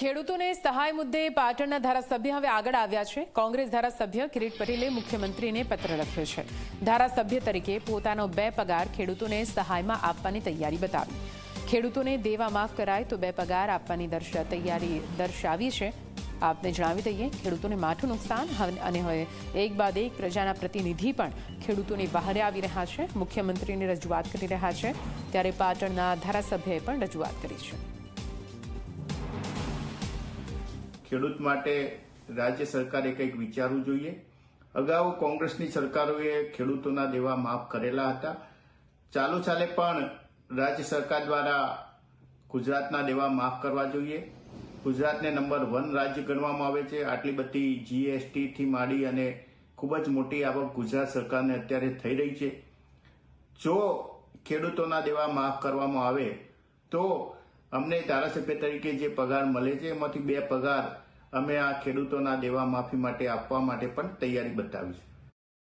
ખેડૂતોને સહાય મુદ્દે પાટણના ધારાસભ્ય હવે આગળ આવ્યા છે. કોંગ્રેસ ધારાસભ્ય કિરીટ પટેલે મુખ્યમંત્રીને પત્ર લખ્યો છે. ધારાસભ્ય તરીકે પોતાનો બે પગાર ખેડૂતોને સહાયમાં આપવાની તૈયારી બતાવી. ખેડૂતોને દેવા માફ કરાય તો બે પગાર આપવાની તૈયારી દર્શાવી છે. આપને જણાવી દઈએ, ખેડૂતોને માઠું નુકસાન અને હવે એક બાદ એક પ્રજાના પ્રતિનિધિ પણ ખેડૂતોની બહારે આવી રહ્યા છે. મુખ્યમંત્રીને રજૂઆત કરી રહ્યા છે. ત્યારે પાટણના ધારાસભ્યએ પણ રજૂઆત કરી છે. ખેડૂત માટે રાજ્ય સરકારે કંઈક વિચારવું જોઈએ. અગાઉ કોંગ્રેસની સરકારોએ ખેડૂતોના દેવા માફ કરેલા હતા. ચાલુ ચાલે પણ રાજ્ય સરકાર દ્વારા ગુજરાતના દેવા માફ કરવા જોઈએ. ગુજરાતને નંબર વન રાજ્ય ગણવામાં આવે છે. આટલી બધી જીએસટીથી માંડી અને ખૂબ જ મોટી આવક ગુજરાત સરકારને અત્યારે થઈ રહી છે. જો ખેડૂતોના દેવા માફ કરવામાં આવે, તો અમને ધારાસભ્ય તરીકે જે પગાર મળે છે, એમાંથી બે પગાર અમે આ ખેડૂતોના દેવા માફી માટે આપવા માટે પણ તૈયારી બતાવી છે.